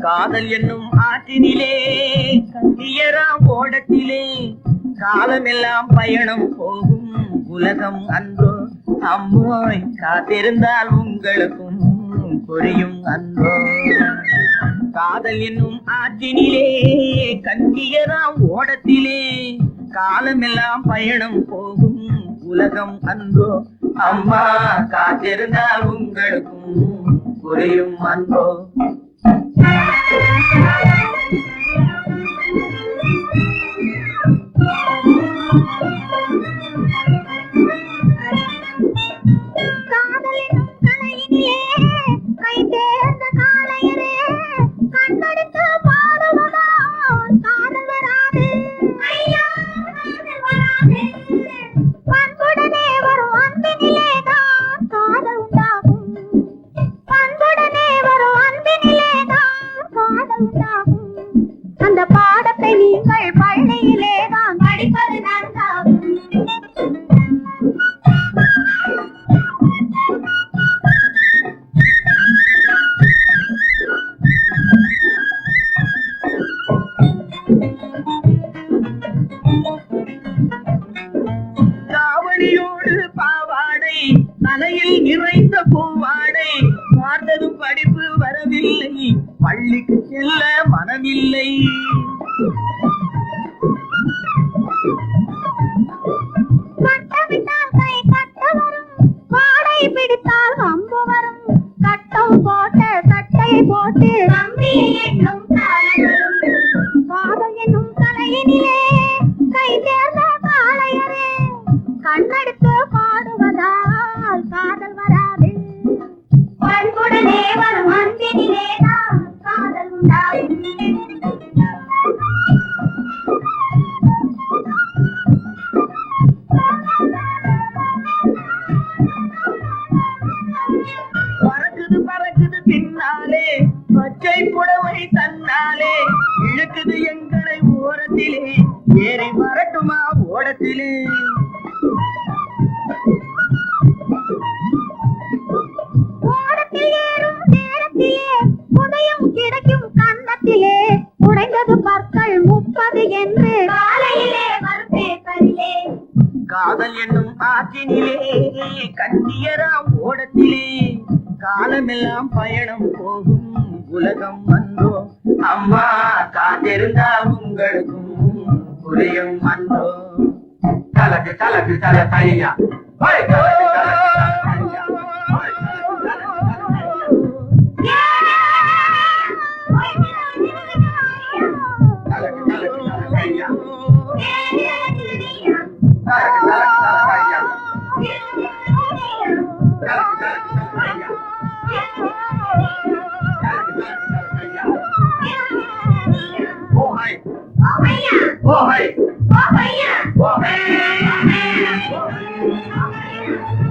காதல் என்னும் ஆற்றினிலே கந்தியராம் ஓடத்திலே காலமெல்லாம் பயணம் போகும் உலகம் அன்றோ. அம்மோய் காத்திருந்தால் உங்களுக்கும் புரியும் அன்றோ. காதல் என்னும் ஆற்றினிலே கந்தியராம் ஓடத்திலே. காலமெல்லாம் பயணம் போகும் உலகம் அன்றோ. அம்மா காத்திருந்தால் உங்களுக்கும் புரியும் அன்றோ. இந்த பாடத்தை நீங்கள் பள்ளியிலே தான் படிப்பது நன்றாகும். காவடியோடு பாவாடை தலையில் நிறைந்த பூவாடை பார்த்ததும் படிப்பு வரவில்லை. பள்ளிக்கு செல்ல மனமில்லை. பிடித்தால் அம்பு வரும். கட்டம் போட்ட சட்டையை போட்டு கம்பியை எண்ணும் காதல் என்னும் தலையினிலே கை காளையரே. கண்ணெடுத்து பாடுவதால் காதல் வராது. பண்புடனே வரும் அன்பினிலே தான் தன்னாலே இழுக்குது எங்களை ஓரத்திலே. ஏறி வரட்டுமா ஓடத்திலே? கிடைக்கும் கன்னத்திலே. உடைந்தது பற்கள் முப்பது என்று. காதல் என்னும் ஆற்றினிலே கண்டியராம் ஓடத்திலே. காலமெல்லாம் பயணம் போகும் உலகம் அன்றோ அம்மா காத்திருந்தா உங்களுக்கும் புரியும் அன்றோ கலக்கு கலக்கு தல தையா ஓஹை ஓஹையா ஓஹை ஓஹை